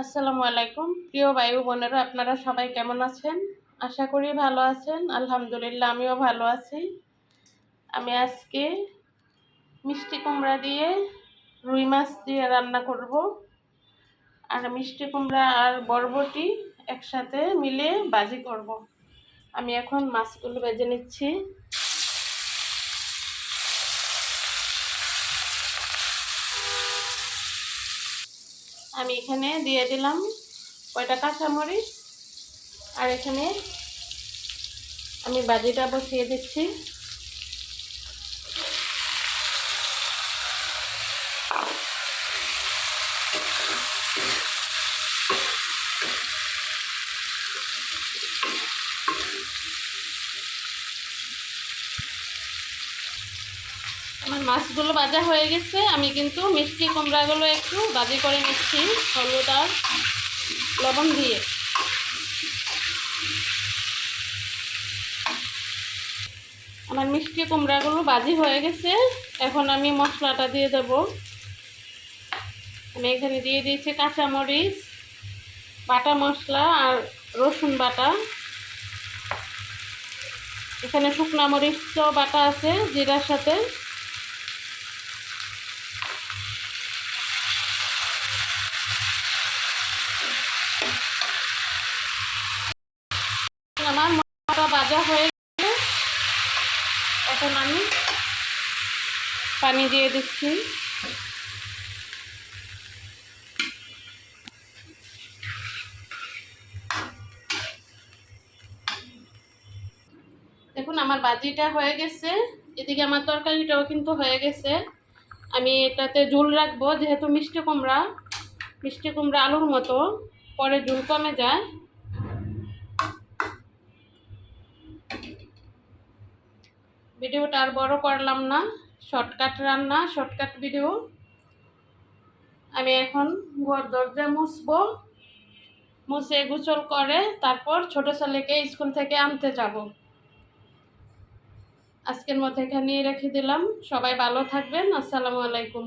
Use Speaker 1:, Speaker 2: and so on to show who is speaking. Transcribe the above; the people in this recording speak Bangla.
Speaker 1: আসসালামু আলাইকুম। প্রিয় বায়ু বোনেরা, আপনারা সবাই কেমন আছেন? আশা করি ভালো আছেন। আলহামদুলিল্লাহ, আমিও ভালো আছি। আমি আজকে মিষ্টি কুমড়া দিয়ে রুই মাছ দিয়ে রান্না করব। আর মিষ্টি কুমড়া আর বরবটি একসাথে মিলে বাজি করব। আমি এখন মাছগুলো বেজে নিচ্ছি। আমি এখানে দিয়ে দিলাম কয়টা কাঁচামরিচ। আর এখানে আমি বাজিটা বসিয়ে দিচ্ছি। আমার মাছগুলো ভাজা হয়ে গেছে। আমি কিন্তু মিষ্টি কুমড়াগুলো একটু ভাজি করে নিচ্ছি, হলুদ আর লবণ দিয়ে। আমার মিষ্টি কুমড়াগুলো ভাজি হয়ে গেছে। এখন আমি মশলাটা দিয়ে দেব। আমি এখানে দিয়ে দিয়েছি কাঁচামরিচ, বাটা মশলা আর রসুন বাটা। এখানে শুকনা মরিচও বাটা আছে, জিরার সাথে আমার মশলা ভাজা হয়ে গেছে এখন আমি পানি দিয়ে দিচ্ছি। দেখুন, আমার বাজিটা হয়ে গেছে। এদিকে আমার তরকারিটাও কিন্তু হয়ে গেছে। আমি এটাতে ঝুল রাখব, যেহেতু মিষ্টি কুমড়া। মিষ্টি কুমড়া আলুর মতো, পরে ঝুল কমে যায়। ভিডিওটা আর বড় করলাম না। শর্টকাট রান্না, শর্টকাট ভিডিও। আমি এখন ঘর দরজা মুছবো। মুছে গুচল করে তারপর ছোট ছেলেকে স্কুল থেকে আনতে যাব। আজকের মতো এখানেই রেখে দিলাম। সবাই ভালো থাকবেন। আসসালামু আলাইকুম।